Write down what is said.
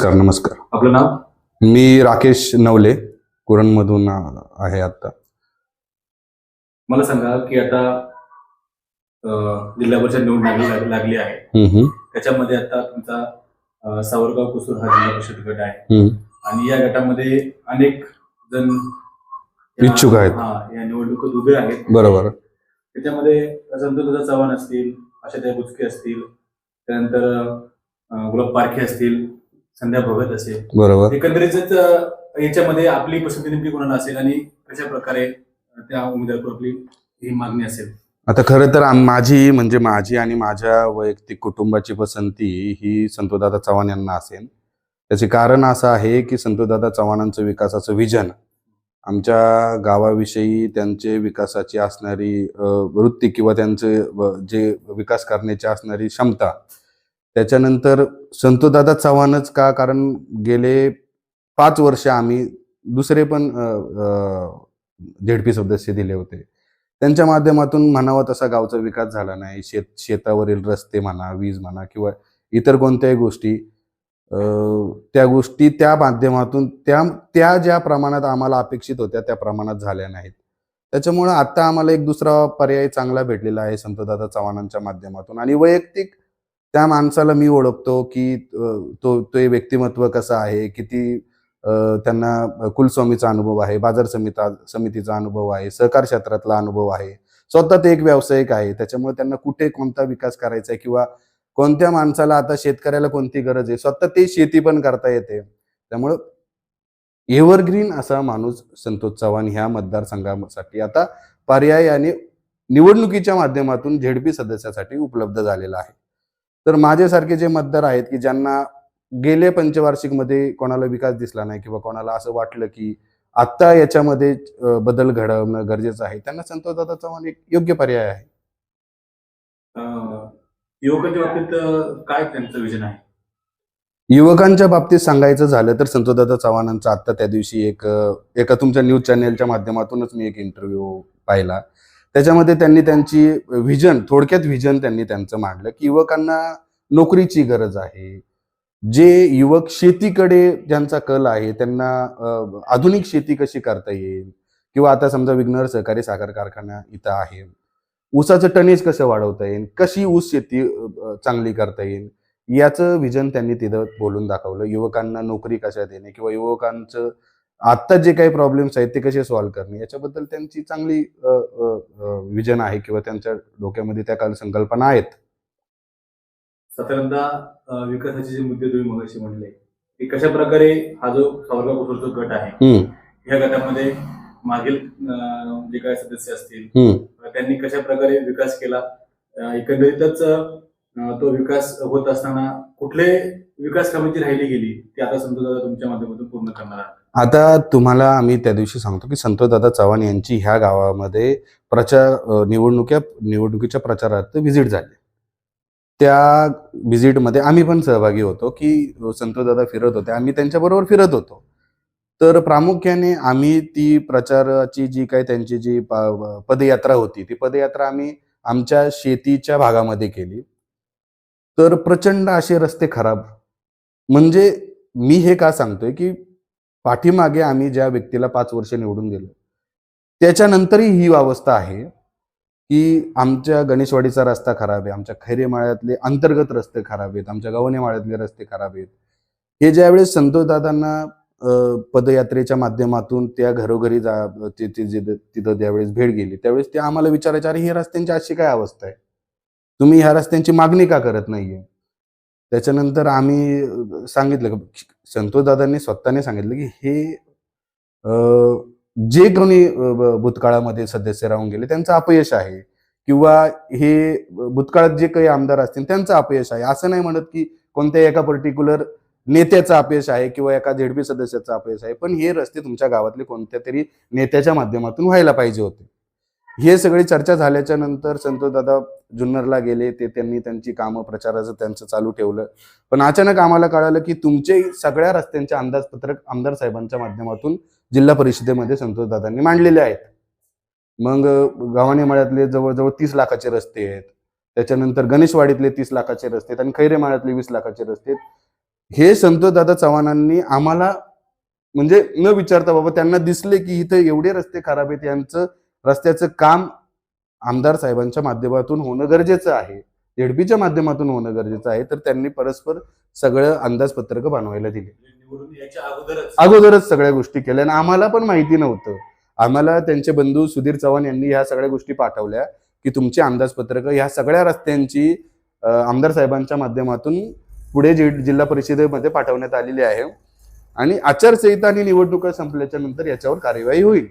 नमस्कार नमस्कार. आपलं नाव? मी राकेश नवले कुरणमधून आहे आता. मला सांगा की आता जिल्हा परिषद निवडणूक लागली लाग- लागली आहे. त्याच्यामध्ये आता तुमचा सावरगाव कुसूर हा जिल्हा परिषद गट आहे. आणि या गटामध्ये अनेक जण इच्छुक आहेत. हा या निवडणुकीत उभे आहेत. बरोबर. त्याच्यामध्ये संतोषदा चव्हाण असतील आशाताई बुचके असतील त्यानंतर गुलाब पारखे असतील संध्या भगत असेल. बरोबर. एकंदरीतच अं, याच्यामध्ये आपली पसंती नेमकी कोणाला असेल आणि कशा प्रकारे त्या उमेदवार आपली ही मागणी असेल? आता खरं तर माझी म्हणजे माझी आणि माझ्या वैयक्तिक कुटुंबाची पसंती ही संतोषदादा चव्हाण यांना असेल. त्याचे कारण असं आहे की संतोषदादा चव्हाणांचं विकासाचं विजन आमच्या गावाविषयी त्यांचे विकासाची असणारी वृत्ती किंवा त्यांचे जे विकास करण्याची असणारी क्षमता त्याच्यानंतर संतोदादा चव्हाणच का? कारण गेले पाच वर्ष आम्ही दुसरे पण झेडपी सदस्य दिले होते. त्यांच्या माध्यमातून म्हणावा तसा गावचा विकास झाला नाही. शेत शेतावरील रस्ते म्हणा वीज म्हणा किंवा इतर कोणत्याही गोष्टी त्या गोष्टी त्या माध्यमातून त्या त्या ज्या प्रमाणात आम्हाला अपेक्षित होत्या त्या प्रमाणात झाल्या नाहीत. त्याच्यामुळं आता आम्हाला एक दुसरा पर्याय चांगला भेटलेला आहे संतदादा चव्हाणांच्या माध्यमातून. आणि वैयक्तिक त्या माणसाला मी ओळखतो की तो ते व्यक्तिमत्व कसं आहे किती त्यांना कुलस्वामीचा अनुभव आहे बाजार समिता समितीचा अनुभव आहे सहकार क्षेत्रातला अनुभव आहे. स्वतः ते एक व्यावसायिक आहे त्याच्यामुळे त्यांना कुठे कोणता विकास करायचा आहे किंवा कोणत्या माणसाला आता शेतकऱ्याला कोणती गरज आहे स्वतः ते शेती पण करता येते. त्यामुळं एव्हरग्रीन असा माणूस संतोष चव्हाण ह्या मतदारसंघासाठी आता पर्यायाने निवडणुकीच्या माध्यमातून झेडपी सदस्यासाठी उपलब्ध झालेला आहे. तर माझ्यासारखे जे मतदार आहेत की ज्यांना गेल्या पंचवार्षिकमध्ये कोणाला विकास दिसला नाही किंवा कोणाला असं वाटलं की आत्ता याच्यामध्ये बदल घडवणं गरजेचं आहे त्यांना संतोषदादा चव्हाण एक योग्य पर्याय आहे. युवकांच्या बाबतीत काय त्यांचं विजन आहे? युवकांच्या बाबतीत सांगायचं झालं तर संतोषदादा चव्हाणांचा आत्ता त्या दिवशी एक एका तुमच्या न्यूज चॅनेलच्या माध्यमातूनच मी एक इंटरव्ह्यू पाहिला. त्याच्यामध्ये त्यांनी त्यांची व्हिजन थोडक्यात व्हिजन त्यांनी त्यांचं मांडलं की युवकांना नोकरीची गरज आहे. जे युवक शेतीकडे ज्यांचा कल आहे त्यांना आधुनिक शेती कशी करता येईल? किंवा आता समजा विघ्नर सहकारी साखर कारखाना इथं आहे. ऊसाचं टनेज कसं वाढवता येईल? कशी ऊस शेती चांगली करता येईल? याचं विजन त्यांनी तिथं बोलून दाखवलं. युवकांना नोकरी कशा देणे किंवा युवकांचं आत्ता जे काही प्रॉब्लेम्स आहेत ते कसे सॉल्व्ह करणे? याच्याबद्दल त्यांची चांगली विजन आहे किंवा त्यांच्या डोक्यामध्ये त्या काल संकल्पना आहेत. साधारणतः विकासाचे जे मुद्दे तुम्ही मगाशी म्हणले की कशा प्रकारे हा जो सावरगाव कुसूरचा गट आहे या गटामध्ये मागील जे काही सदस्य असतील. त्यांनी कशा प्रकारे विकास केला? एकंदरीतच तो विकास होत असताना कुठले विकास कामे जी राहिली गेली ती आता समजा तुमच्या माध्यमातून पूर्ण करणार आहात? आता तुम्हाला आम्ही त्या दिवशी सांगतो की संतोषदादा चव्हाण यांची ह्या गावामध्ये प्रचार निवडणुक्या निवडणुकीच्या प्रचारार्थ व्हिजिट झाली. त्या व्हिजिटमध्ये आम्ही पण सहभागी होतो की संतोषदादा फिरत होते. आम्ही त्यांच्याबरोबर फिरत होतो. तर प्रामुख्याने आम्ही ती प्रचाराची जी काही त्यांची जी पदयात्रा होती ती पदयात्रा आम्ही आमच्या शेतीच्या भागामध्ये केली. तर प्रचंड असे रस्ते खराब. म्हणजे मी हे का सांगतोय की पाठीमागे आम्ही ज्या व्यक्तीला पाच वर्ष निवडून दिलं त्याच्यानंतरही ही अवस्था आहे. की आमच्या गणेशवाडीचा रस्ता खराब आहे आमच्या खैरेमाळ्यातले अंतर्गत रस्ते खराब आहेत आमच्या गवनेमाळ्यातले रस्ते खराब आहेत. हे ज्यावेळेस संतोषदादांना पदयात्रेच्या माध्यमातून त्या घरोघरी जा तिथं ज्यावेळेस भेट गेली त्यावेळेस ते आम्हाला विचारायचे अरे ही रस्त्यांची अशी काय अवस्था आहे? तुम्ही ह्या रस्त्यांची मागणी का करत नाहीये? त्याच्यानंतर आम्ही सांगितलं की संतोषदादांनी स्वतःने सांगितलं की हे जे कोणी भूतकाळामध्ये सदस्य राहून गेले त्यांचं अपयश आहे. किंवा हे भूतकाळात जे काही आमदार असतील त्यांचं अपयश आहे. असं नाही म्हणत की कोणत्या एका पर्टिक्युलर नेत्याचं अपयश आहे किंवा एका झेडपी सदस्याचं अपयश आहे. पण हे रस्ते तुमच्या गावातले कोणत्या तरी नेत्याच्या माध्यमातून व्हायला पाहिजे होते. हे सगळी चर्चा झाल्याच्यानंतर संतोषदादा जुन्नरला गेले. ते त्यांनी त्यांची कामं प्रचाराचं त्यांचं चालू ठेवलं. पण अचानक आम्हाला कळालं की तुमचे सगळ्या रस्त्यांचे अंदाजपत्रक आमदार साहेबांच्या माध्यमातून जिल्हा परिषदेमध्ये संतोषदादांनी मांडलेले आहेत. मग गव्हाणे मळ्यातले जवळजवळ तीस लाखाचे रस्ते आहेत. त्याच्यानंतर गणेशवाडीतले तीस लाखाचे रस्ते आहेत आणि खैरे माळ्यातले वीस लाखाचे रस्ते आहेत. हे संतोषदादा चव्हाणांनी आम्हाला म्हणजे न विचारता बाबा त्यांना दिसले की इथं एवढे रस्ते खराब आहेत यांचं रस्त्याचं काम आमदार साहेबांच्या माध्यमातून होणं गरजेचं आहे. झेडपीच्या माध्यमातून होणं गरजेचं आहे. तर त्यांनी परस्पर सगळं अंदाजपत्रक बनवायला दिले. अगोदरच सगळ्या गोष्टी केल्या. आणि आम्हाला पण माहिती नव्हतं. आम्हाला त्यांचे बंधू सुधीर चव्हाण यांनी ह्या सगळ्या गोष्टी पाठवल्या की तुमची अंदाजपत्रक ह्या सगळ्या रस्त्यांची आमदार साहेबांच्या माध्यमातून पुढे जिल्हा परिषदेमध्ये पाठवण्यात आलेली आहे. आणि आचारसंहिता आणि निवडणुका संपल्याच्या नंतर याच्यावर कार्यवाही होईल.